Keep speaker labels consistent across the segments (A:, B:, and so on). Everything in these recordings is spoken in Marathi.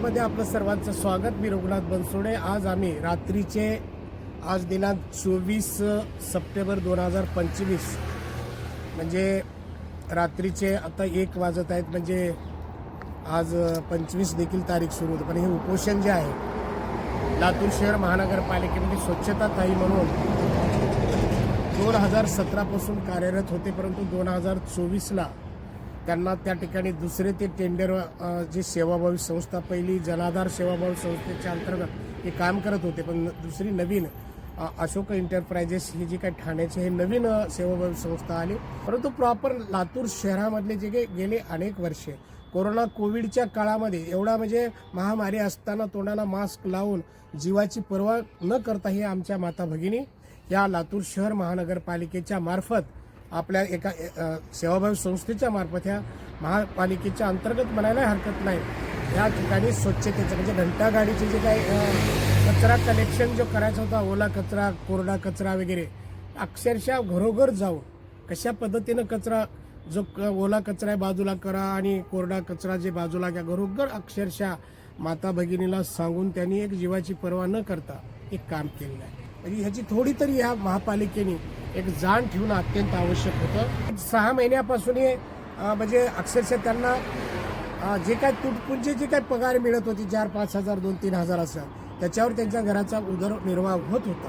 A: मध्ये आपलं सर्वांचं स्वागत. मी रघुनाथ बनसोडे. आज आम्ही रात्रीचे आज दिनांक चोवीस सप्टेंबर दोन हजार पंचवीस म्हणजे रात्रीचे आता एक वाजत आहेत म्हणजे आज पंचवीस देखील तारीख सुरू होती. पण हे उपोषण जे आहे लातूर शहर महानगरपालिकेमध्ये स्वच्छता ताई म्हणून दोन हजार सतरापासून कार्यरत होते परंतु दोन हजार चोवीसला त्यांना त्या ठिकाणी दुसरे ते टेंडर जी सेवाभावी संस्था पहिली जनाधार सेवाभावी संस्थेच्या अंतर्गत हे काम करत होते पण दुसरी नवीन अशोक एंटरप्राइजेस ही जी काही ठाण्याची हे नवीन सेवाभावी संस्था आली. परंतु प्रॉपर लातूर शहरामधले जे काही गेले अनेक वर्षे कोरोना कोविडच्या काळामध्ये एवढा म्हणजे महामारी असताना तोंडाला मास्क लावून जीवाची पर्वा न करता हे आमच्या माता भगिनी या लातूर शहर महानगरपालिकेच्या मार्फत आपल्या एका सेवाभावी संस्थेच्या मार्फत ह्या महापालिकेच्या अंतर्गत म्हणायला हरकत नाही. या ठिकाणी स्वच्छतेचं म्हणजे घंटा गाडीचे जे काही कचरा कलेक्शन जो करायचा होता ओला कचरा कोरडा कचरा वगैरे अक्षरशः घरोघर जाऊन कशा पद्धतीनं कचरा जो क- ओला कचरा आहे बाजूला करा आणि कोरडा कचरा जे बाजूला घ्या घरोघर अक्षरशः माता भगिनीला सांगून त्यांनी एक जीवाची पर्वा न करता एक काम केलेलं आहे. म्हणजे ह्याची थोडी तरी या महापालिकेने एक जाण ठेवणं अत्यंत आवश्यक होतं. सहा महिन्यापासून हे म्हणजे अक्षरशः त्यांना जे काय तुटपुंजे जे काय पगार मिळत होती चार पाच हजार दोन तीन हजार असं त्याच्यावर त्यांच्या घराचा उदरनिर्वाह होत होता.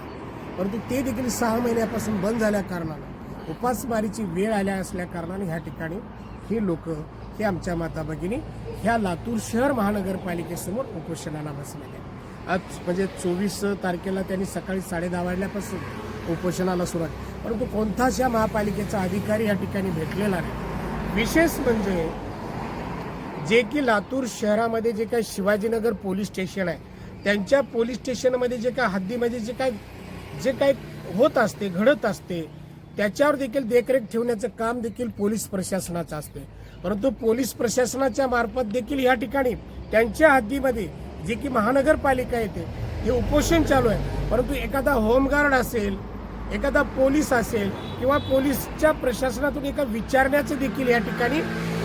A: परंतु ते देखील सहा महिन्यापासून बंद झाल्या कारणानं. उपासमारीची वेळ आल्या असल्या कारणाने ह्या ठिकाणी हे लोक हे आमच्या माता भगिनी ह्या लातूर शहर महानगरपालिकेसमोर उपोषणाला बसलेले आहेत. आज म्हणजे चोवीस तारखेला त्यांनी सकाळी साडे दहा वाजल्यापासून उपोषणाला सुरुवात. परंतु कोणताच या महापालिकेचा अधिकारी या ठिकाणी भेटलेला नाही. विशेष म्हणजे जे की लातूर शहरामध्ये जे काही शिवाजीनगर पोलीस स्टेशन आहे त्यांच्या पोलीस स्टेशनमध्ये जे काय हद्दीमध्ये जे काय जे काय होत असते घडत असते त्याच्यावर देखील देखरेख ठेवण्याचं काम देखील पोलीस प्रशासनाचं असते. परंतु पोलीस प्रशासनाच्या मार्फत देखील या ठिकाणी त्यांच्या हद्दीमध्ये जे की महानगरपालिका येते हे उपोषण चालू आहे. परंतु एखादा होमगार्ड असेल एखादा पोलीस असेल किंवा पोलीसच्या प्रशासनातून एका विचारण्याचं देखील या ठिकाणी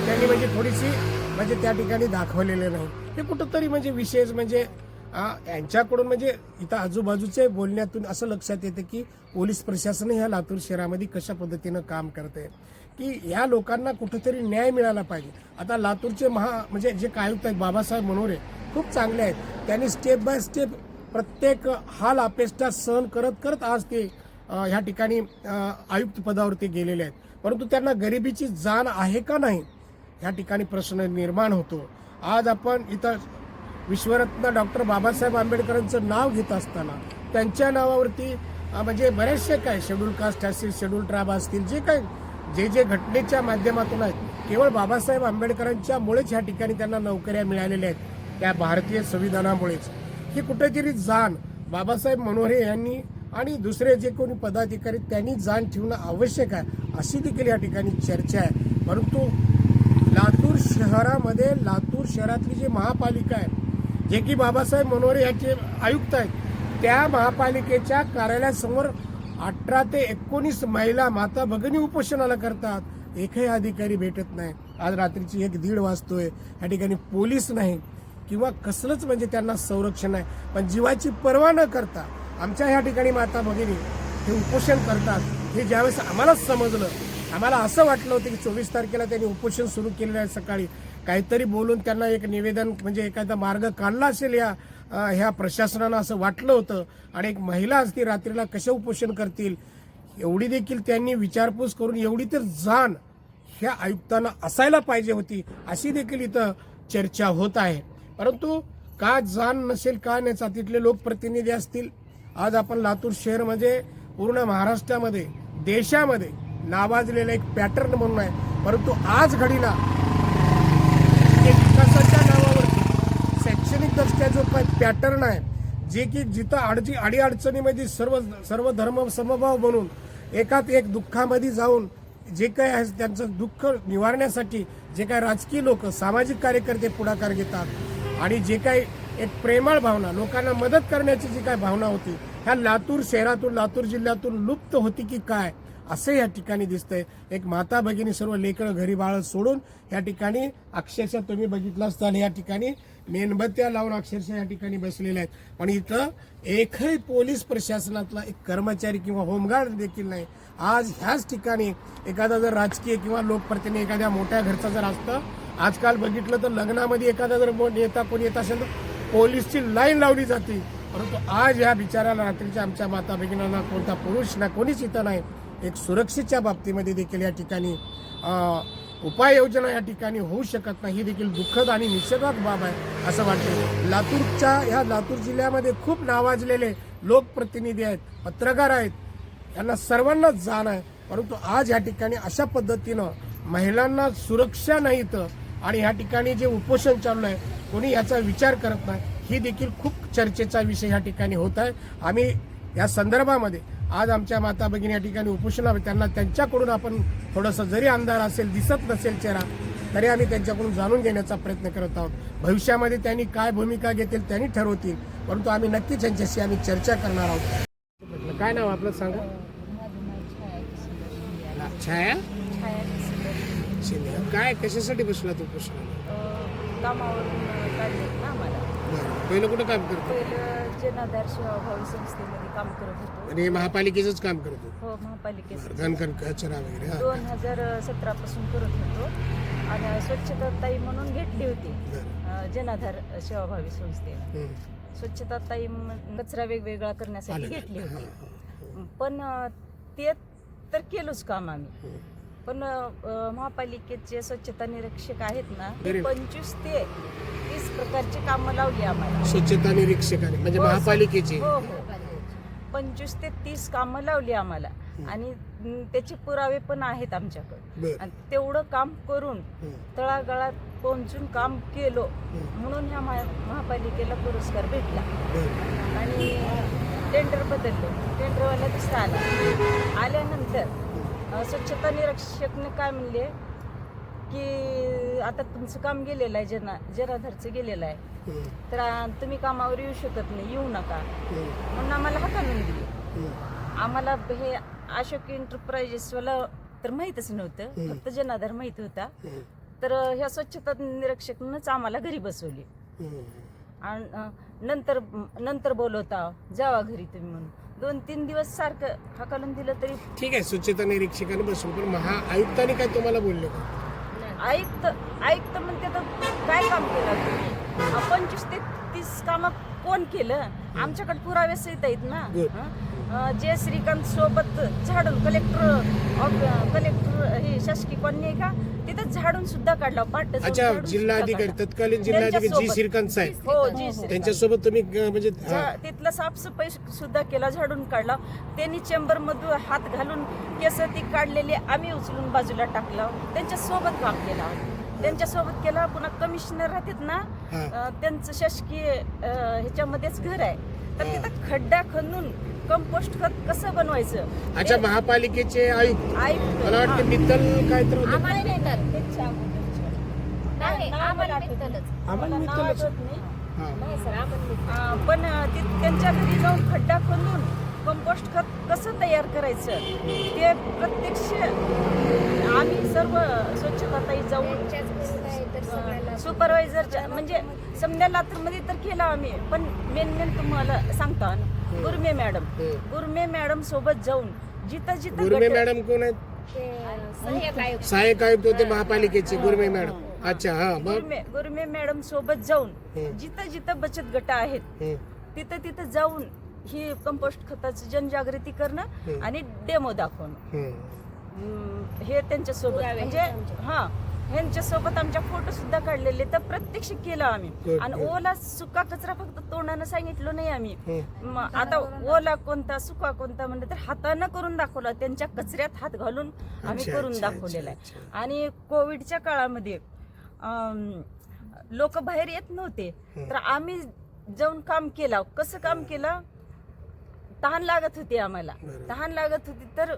A: त्यांनी म्हणजे थोडीशी म्हणजे त्या ठिकाणी दाखवलेलं नाही. हे कुठंतरी म्हणजे विशेष म्हणजे यांच्याकडून म्हणजे इथं आजूबाजूचे बोलण्यातून असं लक्षात येतं की पोलीस प्रशासन ह्या लातूर शहरामध्ये कशा पद्धतीनं काम करते की या लोकांना कुठंतरी न्याय मिळाला पाहिजे. आता लातूरचे महा म्हणजे जे काय आयुक्त आहेत बाबासाहेब मनोरे खूप चांगले आहेत. त्यांनी स्टेप बाय स्टेप प्रत्येक हाल अपेष्टा सहन करत करत आज ते ह्या ठिकाणी आयुक्त पदावरती गेलेले आहेत. परंतु त्यांना गरिबीची जाण आहे का नाही ह्या ठिकाणी प्रश्न निर्माण होतो. आज आपण इथं विश्वरत्न डॉक्टर बाबासाहेब आंबेडकरांचं नाव घेत असताना त्यांच्या नावावरती म्हणजे बरेचसे काय शेड्यूल कास्ट असतील शेड्यूल ट्राब असतील जे काही जे जे घटनेच्या माध्यमातून आहेत केवळ बाबासाहेब आंबेडकरांच्यामुळेच ह्या ठिकाणी त्यांना नोकऱ्या मिळालेल्या आहेत त्या भारतीय संविधानामुळेच. ही कुठेतरी जाण बाबासाहेब मनोहरे यांनी आणि दुसरे जे कोणी पदाधिकारी त्यांनी जाण ठेवणं आवश्यक आहे अशी देखील या ठिकाणी चर्चा आहे. परंतु लातूर शहरामध्ये लातूर शहरातली जी महापालिका आहे जे की बाबासाहेब मनोहरे याचे आयुक्त आहेत त्या महापालिकेच्या कार्यालयासमोर अठरा ते एकोणीस महिला माता भगिनी उपोषणाला करतात. एकही अधिकारी भेटत नाही. आज रात्रीची एक दीड वाजतोय. या ठिकाणी पोलीस नाही किंवा कसलंच म्हणजे त्यांना संरक्षण आहे पण जीवाची पर्वा न करता आमच्या ह्या ठिकाणी माता भगिनी हे उपोषण करतात. हे ज्यावेळेस आम्हालाच समजलं आम्हाला असं वाटलं होतं की चोवीस तारखेला त्यांनी उपोषण सुरू केलेलं आहे सकाळी. काहीतरी बोलून त्यांना एक निवेदन म्हणजे एखादा मार्ग काढला असेल या ह्या प्रशासनानं असं वाटलं होतं. आणि एक महिला असती रात्रीला कशा उपोषण करतील? एवढी देखील त्यांनी विचारपूस करून एवढी तर जाण ह्या आयुक्तांना असायला पाहिजे होती अशी देखील इथं चर्चा होत आहे. परंतु का जाण नसेल का नाही तिथले लोकप्रतिनिधी असतील? आज आपण लातूर शहरमध्ये म्हणजे पूर्ण महाराष्ट्रामध्ये देशामध्ये नावाजलेला एक पॅटर्न म्हणून आहे. परंतु आज घडीला जे विकासाच्या नावावरती शैक्षणिक दृष्ट्या पॅटर्न आहे. जे की जिथं अडची अडीअडचणीमध्ये सर्व सर्व धर्म समभाव बनून एकात एक दुःखामध्ये जाऊन जे काय आहे त्यांचं दुःख निवारण्यासाठी जे काय राजकीय लोक सामाजिक कार्यकर्ते पुढाकार घेतात आणि जे काही एक प्रेमळ भावना लोकांना मदत करण्याची जी काय भावना होती ह्या लातूर शहरातून लातूर जिल्ह्यातून लुप्त होती की काय असं या ठिकाणी दिसतंय. एक माता भगिनी सर्व लेकरं घरी बाळ सोडून या ठिकाणी अक्षरशः तुम्ही बघितलं असताना या ठिकाणी मेणबत्त्या लावून अक्षरशः या ठिकाणी बसलेल्या आहेत. पण इथं एकही पोलीस प्रशासनातला एक कर्मचारी किंवा होमगार्ड देखील नाही. आज ह्याच ठिकाणी एखादा जर राजकीय किंवा लोकप्रतिनिधी एखाद्या मोठ्या घरचा जर असतं आजकाल बघितलं तर लग्नामध्ये एखादा जर नेता कोणी येत असेल तर पोलीसची लाईन लावली जाते. परंतु आज या बिचाराला रात्रीच्या आमच्या माता भगिनींना कोणता पुरुष ना कोणीच इथं नाही. एक सुरक्षेच्या बाबतीमध्ये देखील या ठिकाणी उपाययोजना या ठिकाणी होऊ शकत नाही. ही देखील दुःखद आणि निषेधात बाब आहे असं वाटतं लातूरच्या ह्या लातूर जिल्ह्यामध्ये खूप नावाजलेले लोकप्रतिनिधी आहेत पत्रकार आहेत. यांना सर्वांनाच जाण आहे. परंतु आज या ठिकाणी अशा पद्धतीनं महिलांना सुरक्षा नाही तर आणि या ठिकाणी जे उपोषण चालू आहे कोणी याचा विचार करत नाही. ही देखील खूप चर्चेचा विषय या ठिकाणी होत आहे. आम्ही या संदर्भामध्ये आज आमच्या माता भगिनी या ठिकाणी उपोषणावर त्यांना त्यांच्याकडून आपण थोडंसं जरी अंधार असेल दिसत नसेल चेहरा तरी आम्ही त्यांच्याकडून जाणून घेण्याचा प्रयत्न करत आहोत. भविष्यामध्ये त्यांनी काय भूमिका घेतील त्यांनी ठरवतील परंतु आम्ही नक्कीच त्यांच्याशी आम्ही चर्चा करणार आहोत. काय नाव आपलं सांगा? छाया? काय कशासाठी बसला तू उपोषणाला
B: कामावरून काढलेत ना आम्हाला
A: बरं पहिलं कुठं काम करतो?
B: पहिलं जनाधार सेवाभावी संस्थेमध्ये काम करत होतो.
A: आणि महापालिकेचंच काम करतो
B: हो महापालिकेत
A: धनकर कचरा वगैरे हा.
B: दोन हजार सतरा पासून करत होतो. आणि स्वच्छता ताई म्हणून घेतली होती. अं, जनाधार सेवाभावी संस्थेनं
A: हम्म.
B: स्वच्छता ताई कचरा वेगवेगळा करण्यासाठी
A: आलं.
B: घेतली होती. पण अं, ते तर केलोच काम आम्ही. पण महापालिकेचे स्वच्छता निरीक्षक आहेत ना ते. पंचवीस ते तीस प्रकारची कामं लावली आम्हाला.
A: स्वच्छता निरीक्षकाने म्हणजे
B: हो,
A: महापालिकेचे?
B: हो हो. पंचवीस ते तीस कामं लावली आम्हाला. आणि त्याचे पुरावे पण आहेत आमच्याकडे.
A: बर.
B: आणि तेवढं काम करून
A: हम्म.
B: तळागाळात पोहोचून काम केलो. म्हणून ह्या महा- महापालिकेला पुरस्कार भेटला.
A: बर.
B: आणि टेंडर बदललं. टेंडरवाला दुसरा आला आल्यानंतर स्वच्छता निरीक्षकने काय म्हणले की आता तुमचं काम गेलेलं आहे जना जनाधरचं गेलेलं आहे. तर आ, तुम्ही कामावर येऊ शकत नाही येऊ नका. म्हणून आम्हाला हाताळून दिली. आम्हाला हे अशोक एंटरप्राइजेसवाला तर माहीतच नव्हतं. फक्त जनाधार माहीत होता. तर ह्या स्वच्छता निरीक्षकनंच आम्हाला घरी बसवली. आणि नंतर नंतर बोलवता जावा घरी तुम्ही म्हणून दोन तीन दिवस सारखं हाकालून दिलं तरी
A: ठीक आहे स्वच्छता निरीक्षकाने बसून पण महाआयुक्तांनी काय तुम्हाला बोलले का?
B: ऐकत ऐकत म्हणते तर काय काम केलं? तुम्ही अ, पंचवीस ते तीस काम कोण केलं आमच्याकडे पुरावे सहित आहेत ना. हं? जय श्रीकांत सोबत झाडून कलेक्टर कलेक्टर हे शासकीय कॉलनी आहे का तिथं झाडून सुद्धा काढला पाट
A: अच्छा जिल्हाधिकारी तत्कालीन जिल्हाधिकारी जी
B: त्यांच्यासोबत.
A: श्रीकांत साहेब
B: हो जी श्रीकांत.
A: त्यांच्यासोबत तुम्ही अं, म्हणजे हा.
B: तिथलं साफसफाई सुद्धा केला झाडून काढला त्यांनी चेंबर मधून हात घालून केस ती काढलेली आम्ही उचलून बाजूला टाकला त्यांच्यासोबत काम केलं त्यांच्यासोबत केला पुन्हा कमिशनर राहतात ना. अं, त्यांचं शासकीय अं, ह्याच्यामध्येच घर आहे तर
A: हा.
B: तिथं खड्डा खणून कंपोस्ट खत कसं बनवायचं
A: अच्छा महापालिकेचे आयुक्त
B: ऐक
A: मला वाटतं मित्तल काय तर होतं.
C: आम्हाला नाही तर
B: त्यांच्या
C: नाही
B: नाव
C: आम्हाला
B: आठवत
C: मिळतलंच
A: आम्हाला
B: मला नाव
A: मित्तलच
B: आठवत नाही
A: हा.
C: नाही सर आम्हाला मिळतं.
B: अं, पण अं, ती- त्यांच्या घरी जाऊन खड्डा खणून कंपोस्ट खत कसं तयार करायचं ते प्रत्यक्ष आम्ही सर्व स्वच्छताताई जाऊन सुपरवायझरच्या म्हणजे समजा लातूरमध्ये तर केला आम्ही पण मेन मेन तुम्हाला सांगतो गुरमे मॅडम. गुरमे मॅडम सोबत जाऊन जिथं जिथं
A: गुरमे मॅडम कोण आहेत
C: सहाय्यक आयुक्त
A: होते महापालिकेचे गुरमे मॅडम अच्छा हा
B: गुरमे गुरमे मॅडम सोबत जाऊन. जिथं जिथं बचत गट आहेत. तिथं तिथं जाऊन ही कंपोस्ट खताची जनजागृती करणं. आणि डेमो दाखवणं
A: हम्म.
B: हे त्यांच्यासोबत
C: पुरावे
B: म्हणजे
C: आहेत आमचे.
B: हा ह्यांच्यासोबत आमच्या फोटो सुद्धा काढलेले तर प्रत्यक्ष केलं आम्ही
A: Good,
B: आणि
A: good.
B: ओला सुका कचरा फक्त तोंडानं सांगितलं नाही आम्ही. म, आता ओला कोणता सुका कोणता म्हणलं तर हातानं करून दाखवला त्यांच्या कचऱ्यात हात घालून आम्ही करून दाखवलेला आहे आणि कोविडच्या काळामध्ये लोक बाहेर येत नव्हते. तर आम्ही जाऊन काम केलं कसं काम केलं तहान लागत होती आम्हाला. तहान लागत होती. तर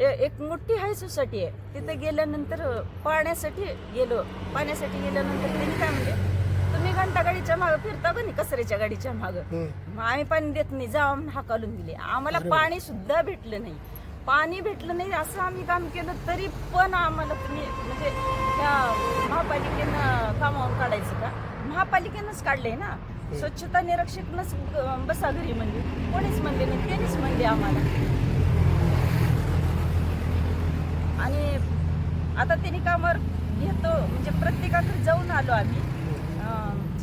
B: एक मोठी हाय सोसायटी आहे. तिथे गेल्यानंतर पाण्यासाठी गेलो. पाण्यासाठी गेल्यानंतर त्यांनी काय म्हणले तुम्ही घंटा गाडीच्या मागं फिरता का नाही कचऱ्याच्या गाडीच्या मागं? आम्ही पाणी देत नाही. जा म्हणून हाकालून दिले. आम्हाला. पाणी सुद्धा भेटलं नाही. पाणी भेटलं नाही असं आम्ही काम केलं. तरी पण आम्हाला तुम्ही म्हणजे त्या महापालिकेनं कामावून काढायचं का? महापालिकेनंच काढले ना. स्वच्छता निरीक्षकनंच बसा घरी म्हणले कोणीच म्हणले नाही त्यांनीच म्हणले आम्हाला. आणि आता त्यांनी कामावर घेतो म्हणजे प्रत्येकाकडे जाऊन आलो आम्ही.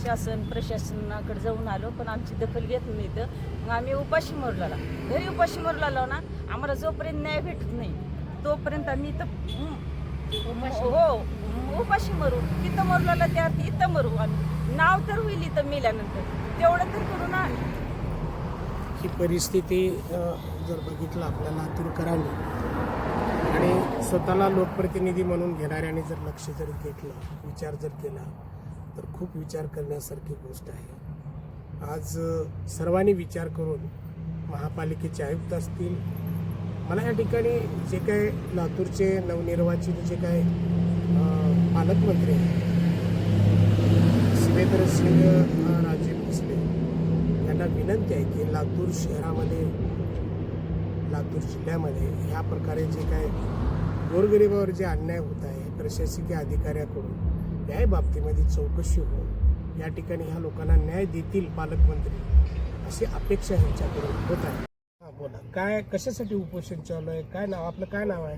B: शासन प्रशासनाकडे जाऊन आलो पण आमची दखल घेत नाही तर मग आम्ही उपाशी मरला घरी उपाशी मरला ना आम्हाला जोपर्यंत न्याय भेटत नाही तोपर्यंत आम्ही इथं हो उपाशी मरू. तिथं मरला त्या इथं मरू आम्ही. नाव तर होईल इथं मेल्यानंतर. तेवढं तर करू ना.
A: ही परिस्थिती जर बघितलं आपल्या लातूरकरांनी आणि स्वतःला लोकप्रतिनिधी म्हणून घेणाऱ्याने जर लक्ष जर घेतलं विचार जर केला तर खूप विचार करण्यासारखी गोष्ट आहे. आज सर्वांनी विचार करून महापालिकेचे आयुक्त असतील मला या ठिकाणी जे काय लातूरचे नवनिर्वाचित जे काय पालकमंत्री आहेत सिंह राजे भोसले. यांना विनंती आहे की लातूर शहरामध्ये लातूर जिल्ह्यामध्ये ह्या प्रकारे जे काय गोरगरिबावर जे अन्याय होत आहे प्रशासकीय अधिकाऱ्याकडून या बाबतीमध्ये चौकशी होऊन या ठिकाणी ह्या लोकांना न्याय देतील पालकमंत्री अशी अपेक्षा ह्यांच्याकडून होत आहे. हा बोला. काय कशासाठी उपोषण चालू आहे? काय नाव आपलं काय नाव आहे?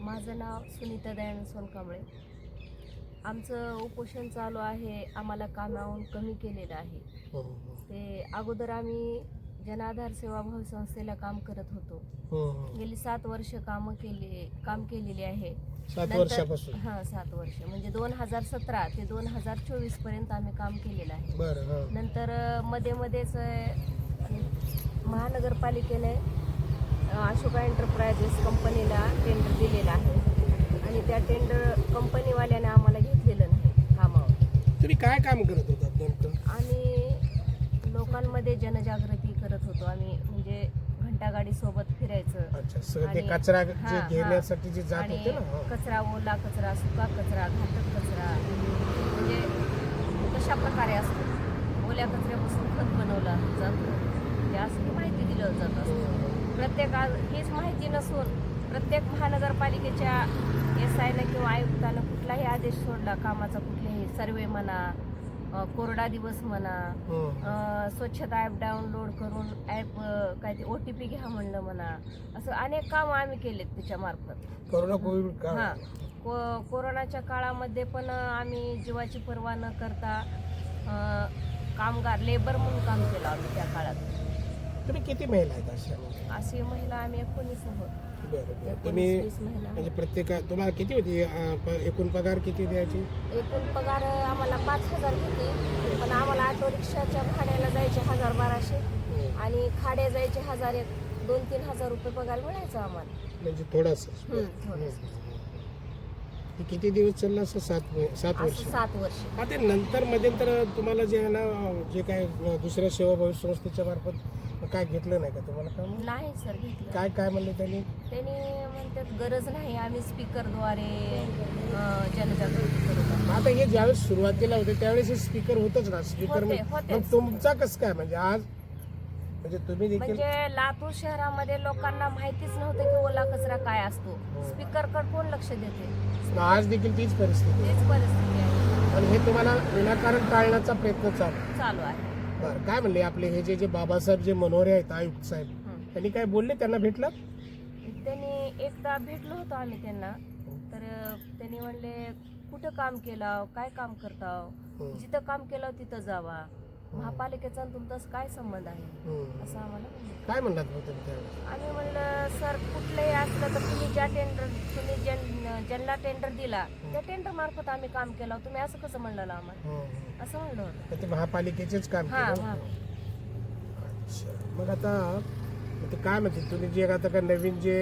C: माझं नाव सुनीता दयानंद सोनकांबळे. आमचं उपोषण चालू आहे. आम्हाला कामावून कमी केलेलं आहे.
A: हो, हो,
C: ते अगोदर आम्ही जनाधार सेवाभावी संस्थेला काम करत होतो.
A: हो, हो.
C: गेली सात वर्ष कामं केले काम केलेली आहे.
A: सात
C: नंतर-
A: वर्षापासून?
C: हां सात वर्ष. म्हणजे दोन हजार सतरा ते दोन हजार चोवीसपर्यंत आम्ही काम केलेलं आहे.
A: बरं हा.
C: नंतर अ, मध्ये मध्येच अ, महानगरपालिकेने अ, अशोका एंटरप्राइजेस कंपनीला टेंडर दिलेलं आहे. आणि त्या टेंडर कंपनीवाल्याने आम्हाला
A: तुम्ही काय काम करत होतात नेमकं?
C: आम्ही लोकांमध्ये जनजागृती करत होतो. आम्ही म्हणजे घंटागाडी सोबत फिरायचं.
A: अच्छा सगळं ते
C: आणि-
A: कचरा
C: हा,
A: जे
C: हा.
A: घेण्यासाठी जे जात
C: आणि
A: होते ना हा.
C: कचरा ओला कचरा सुका कचरा घातक कचरा म्हणजे कशा प्रकारे असतो? ओल्या कचऱ्यापासून खत बनवला जातो. असं ही माहिती दिलं जात असतं. प्रत्येक आज हीच माहिती नसून प्रत्येक महानगरपालिकेच्या एस आयनं किंवा आयुक्तानं कुठलाही आदेश सोडला कामाचा कुठलाही सर्वे म्हणा कोरडा दिवस म्हणा. अ, स्वच्छता ॲप डाउनलोड करून ॲप काय ते ओ टी पी घ्या म्हणलं म्हणा असं अनेक कामं आम्ही केलेत त्याच्यामार्फत
A: कोरोना कोविड
C: हां. को कोरोनाच्या काळामध्ये पण आम्ही जीवाची पर्वा न करता कामगार लेबर म्हणून काम केलं आम्ही त्या काळात.
A: तुम्ही किती महिला आहेत अशा?
C: अशी महिला आम्ही एकोणीस आहोत.
A: बरं, बरं.
C: एकोणीस
A: तुम्ही
C: वीस महिला.
A: म्हणजे प्रत्येका तुम्हाला किती होती? अं, प- एकूण पगार किती द्यायची?
C: एकूण पगार आम्हाला पाच हजार होते. पण आम्हाला ऑटो रिक्षाच्या भाड्याला जायचे हजार बाराशे. आणि खाड्या जायचे हजार एक दोन तीन हजार रुपये पगार मिळायचा आम्हाला.
A: म्हणजे थोडस.
C: हम्म, थोडंसं.
A: ते किती दिवस चाललं? असं सात सात वर्ष.
C: असं सात वर्ष.
A: हा ते नंतर मध्यंतर तुम्हाला जे आहे ना जे काय दुसऱ्या सेवाभावी संस्थेच्या मार्फत काय घेतलं नाही का तुम्हाला काम?
C: नाही सर घेतलं.
A: काय काय म्हणले त्यांनी?
C: त्यांनी म्हणतात गरज नाही आम्ही स्पीकरद्वारे जनजागृती करू.
A: आता हे ज्यावेळेस सुरुवातीला होते त्यावेळेस हे स्पीकर होतच ना स्पीकर
C: होते, होते.
A: मग तुमचा कसं काय? म्हणजे आज म्हणजे तुम्ही देखील
C: म्हणजे लातूर शहरामध्ये लोकांना माहितीच नव्हतं की ओला कचरा काय असतो. स्पीकरकडे कोण लक्ष देते?
A: आज देखील तीच परिस्थिती आहे.
C: तीच परिस्थिती आहे.
A: पण हे तुम्हाला विनाकारण टाळण्याचा प्रयत्न चालू आहे.
C: चालू आहे.
A: बरं काय म्हणले आपले हे जे जे बाबासाहेब जे मनोरे आहेत आयुक्त साहेब
C: हं.
A: त्यांनी काय बोलले त्यांना भेटलं?
C: त्यांनी एकदा भेटलो होतो आम्ही त्यांना. तर अं, त्यांनी म्हणले कुठं काम केलं? काय काम करताव
A: हं.
C: जिथं काम केलं तिथं जावा. महापालिकेचा तुमचा काय संबंध आहे?
A: हं.
C: असं आम्हाला म्हणले
A: काय त्यावेळेस?
C: आम्ही म्हणलं सर कुठलंही असलं तर तुम्ही ज्या टेंडर तुम्ही ज्यां- ज्यांना टेंडर दिला त्या टेंडर मार्फत आम्ही काम केलं तुम्ही असं कसं म्हणलं आम्हाला. असं म्हणलं होतं.
A: ते महापालिकेचेच काम
C: हा
A: मग आता ते काय म्हणते तुम्ही जे आता का नवीन जे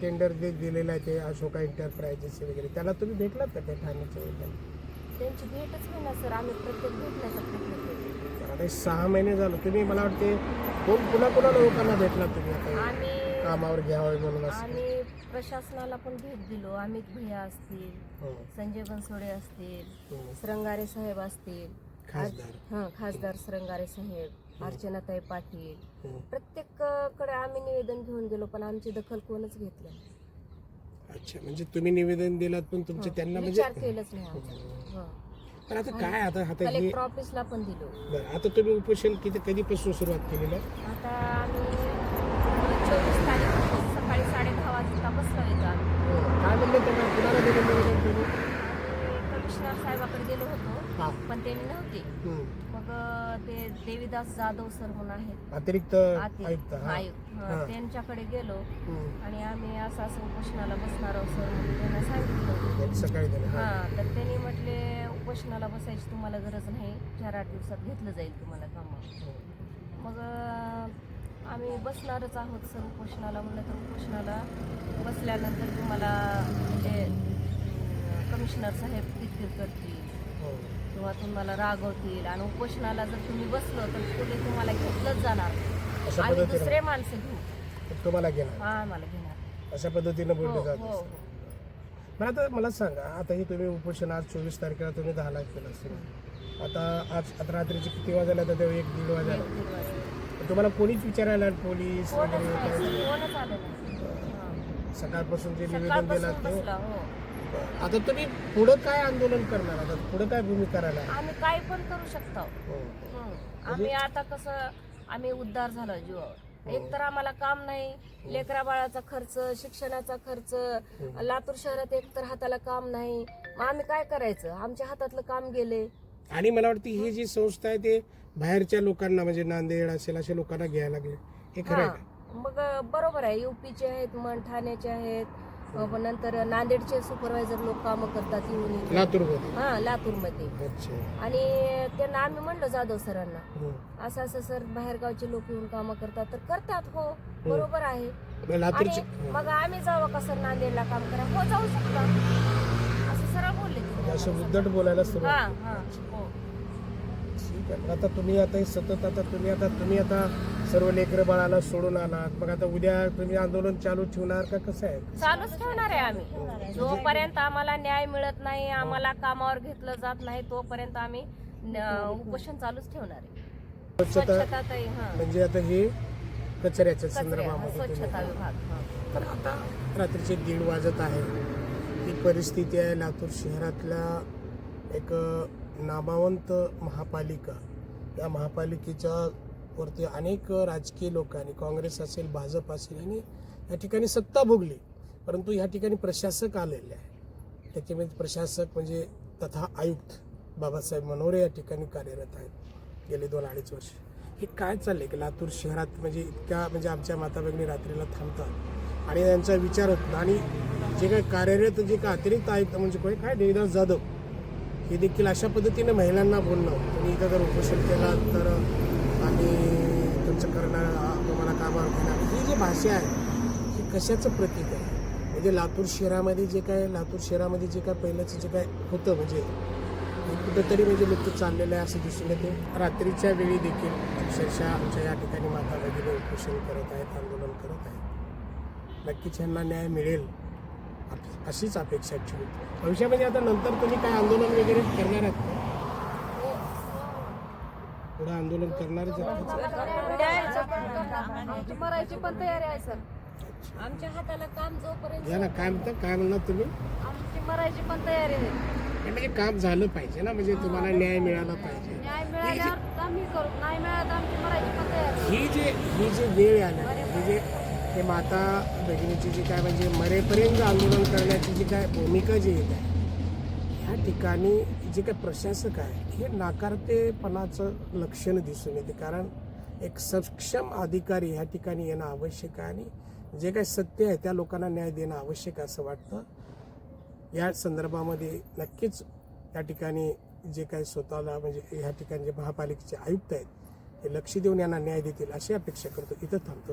A: टेंडर जे दिलेलं आहे ते अशोका एंटरप्राइजेस वगैरे त्याला तुम्ही भेटलात का त्या ठाण्याच्या?
C: त्यांची भेटच होईना सर. आम्ही प्रत्येक भेटण्याचा प्रयत्न
A: आता हे सहा महिने झालं तुम्ही मला वाटते कोण पुन्हा पुन्हा लोकांना भेटला तुम्ही आता हे
C: आम्ही
A: कामावर घ्यावं म्हणून असं
C: आम्ही प्रशासनाला पण भेट दिलो अमित भैया असतील
A: हं,
C: संजय बनसोडे असतील
A: हं.
C: श्रंगारे साहेब असतील
A: खासदार
C: हां खासदार श्रंगारे साहेब अर्चनाताई पाटील
A: हं.
C: प्रत्येककडे आम्ही निवेदन घेऊन गेलो पण आमची दखल कोणच घेतलं नाही.
A: अच्छा म्हणजे तुम्ही निवेदन दिलात पण तुमचे
C: हं.
A: त्यांना म्हणजे
C: विचार केलंच नाही आमचा. हं.
A: पण आता काय आता आता हे
C: कलेक्टर ऑफिसला पण दिलो
A: बरं आता तुम्ही उपोषण किती कधीपासून सुरुवात केलेलं? आहे
C: आता आम्ही चोवीस तारीख सकाळी साडे दहा वाजता बसलो येतो आम्ही.
A: काय म्हणले तुम्हाला कुणाला निवेदन दिलं तुम्ही
C: आणि कमिशनर साहेबाकडे गेलो होतो
A: हा.
C: पण त्यांनी नव्हते.
A: हम्म.
C: मग ते देवीदास जाधव सर म्हणून आहेत.
A: अतिरिक्त
C: आती-
A: आयुक्त हा.
C: आयुक्त.
A: हा.
C: हं, त्यांच्याकडे गेलो.
A: हम्म.
C: आणि आम्ही असं असं उपोषणाला बसणार आहोत सर म्हणून त्यांना सांगितलं.
A: त्यांनी सकाळी हा.
C: हा तर त्यांनी म्हटले उपोषणाला बसायची तुम्हाला गरज नाही. चार आठ दिवसात घेतलं जाईल तुम्हाला कामावर मग अं, आम्ही बसणारच आहोत सर उपोषणाला. म्हणलं तर उपोषणाला बसल्यानंतर तुम्हाला म्हणजे कमिशनर साहेब किरकिर करतील.
A: हो.
C: किंवा तुम्हाला रागवतील. आणि उपोषणाला जर तुम्ही बसलो तर पुढे तुम्हाला घेतलंच जाणार.
A: अशा पद्धतीने.
C: दुसरे माणसं घेऊ
A: तुम्हाला घेणार.
C: हा घेणार.
A: अशा पद्धतीनं
C: हो
A: बोललं जात
C: हो
A: असतं. पण आता मला सांगा आता हे तुम्ही उपोषण आज चोवीस तारखेला तुम्ही दहाला केलं असेल. आता आज आता रात्रीचे किती वाजायला आता तेव्हा एक दीड वाजायला.
C: एक.
A: तुम्हाला कोणीच विचारायला पोलीस
C: कोणच
A: वगैरे
C: नाही
A: काही?
C: कोणच आलं नाही. हा.
A: सकाळपासून जे निवेदन
C: सकाळपासून
A: दिलं ते?
C: बसला हो.
A: आता तुम्ही पुढं काय आंदोलन करणार? आता पुढं काय भूमिका राहणार?
C: आम्ही काय पण करू शकतो.
A: हो.
C: हं. आम्ही आता कसं आम्ही उद्धार झालो जीवावर. एक तर आम्हाला काम नाही लेकरा बाळाचा खर्च शिक्षणाचा खर्च लातूर शहरात एक तर हाताला काम नाही. मग आम्ही काय करायचं? आमच्या हातातलं काम गेले.
A: आणि मला वाटतं ही जी संस्था आहे ते बाहेरच्या लोकांना म्हणजे नांदेड असेल अशा लोकांना घ्यायला लागले. हे खरं आहे
C: हा.
A: का?
C: मग बरोबर आहे. युपीचे आहेत मन ठाण्याचे आहेत. नंतर नांदेडचे सुपरवायझर लोक कामं करतात येऊन इथे.
A: लातूरमध्ये?
C: हा लातूरमध्ये.
A: अच्छा.
C: आणि त्यांना आम्ही म्हणलो जाधव सरांना.
A: हम्म.
C: असं असं सर बाहेरगावचे लोक येऊन कामं करतात. तर करतात हो. बरोबर आहे.
A: मग लातूरचे
C: आणि मग आम्ही जावं का सर नांदेडला काम करा? हो जाऊ शकता. असं सरळ बोलले ते.
A: असं उद्धट बोलायला
C: हा
A: सुरुवात
C: हा हो.
A: ठीक आहे. मग आता तुम्ही आता हे सतत आता तुम्ही आता तुम्ही आता सर्व लेकरं बाळाला सोडून आलात. मग आता उद्या तुम्ही आंदोलन चालू ठेवणार का? कसं आहे?
C: चालूच ठेवणार आहे आम्ही. जोपर्यंत आम्हाला न्याय मिळत नाही आम्हाला कामावर घेतलं जात नाही तोपर्यंत आम्ही न- उपोषण चालूच ठेवणार आहे.
A: स्वच्छता
C: स्वच्छता ताई, हा.
A: म्हणजे आता हे कचऱ्याच्या
C: कचऱ्या,
A: संदर्भामध्ये तुम्ही-
C: स्वच्छता विभाग हा.
A: तर आता रात्रीचे दीड वाजत आहे. ही परिस्थिती आहे लातूर शहरातल्या एक नामावंत महापालिका. या महापालिकेच्या वरती अनेक राजकीय लोकांनी काँग्रेस असेल भाजप असेल यांनी या ठिकाणी सत्ता भोगली. परंतु या ठिकाणी प्रशासक आलेले आहे त्याच्यामध्ये प्रशासक म्हणजे तथा आयुक्त बाबासाहेब मनोरे या ठिकाणी कार्यरत आहेत. गेले दोन अडीच वर्ष. हे काय चाललंय? की लातूर शहरात म्हणजे इतक्या म्हणजे आमच्या माता भगिनी रात्रीला थांबतात आणि त्यांचा विचार होत आणि जे काय कार्यरत जे काय अतिरिक्त आयुक्त म्हणजे कोणी काय? देवीदास जाधव. हे देखील अशा पद्धतीने महिलांना बोलणं तुम्ही इथं जर उपोषण केला तर आणि तुमचं करणं तुम्हाला कामावर घेणार. ही जी भाषा आहे ही कशाचं प्रतीक आहे? म्हणजे लातूर शहरामध्ये जे काय लातूर शहरामध्ये जे काय पहिल्याचं जे काय होतं म्हणजे कुठंतरी म्हणजे लुप्त चाललेलं आहे असं दिसून येते. रात्रीच्या वेळी देखील अक्षरशः आमच्या या ठिकाणी माता भगिनी उपोषण करत आहेत आंदोलन करत आहेत. नक्कीच यांना न्याय मिळेल अशीच अपेक्षा ठेवू भविष्यामध्ये आता नंतर तुम्ही काय आंदोलन वगैरे करणार आहात? पुढं आंदोलन करणारच?
C: आमची मरायची पण तयारी आहे सर. आमच्या हाताला काम जोपर्यंत
A: या ना काय म्हणता काय म्हणणार तुम्ही.
C: आमची मरायची पण तयारी आहे.
A: म्हणजे काम झालं पाहिजे ना म्हणजे तुम्हाला न्याय मिळाला पाहिजे. ही जे ही जी वेळ आली ही जे हे माता भगिनीची जी काय म्हणजे मरेपर्यंत आंदोलन करण्याची जी काय भूमिका जी येत आहे ह्या ठिकाणी जे काही प्रशासक आहे हे नाकारतेपणाचं लक्षण दिसून येते. कारण एक सक्षम अधिकारी ह्या ठिकाणी येणं आवश्यक आहे आणि जे काही सत्य आहे त्या लोकांना न्याय देणं आवश्यक आहे असं वाटतं. या संदर्भामध्ये नक्कीच या ठिकाणी जे काही स्वतःला म्हणजे ह्या ठिकाणी जे महापालिकेचे आयुक्त आहेत हे लक्ष देऊन यांना न्याय देतील अशी अपेक्षा करतो. इथं थांबतो.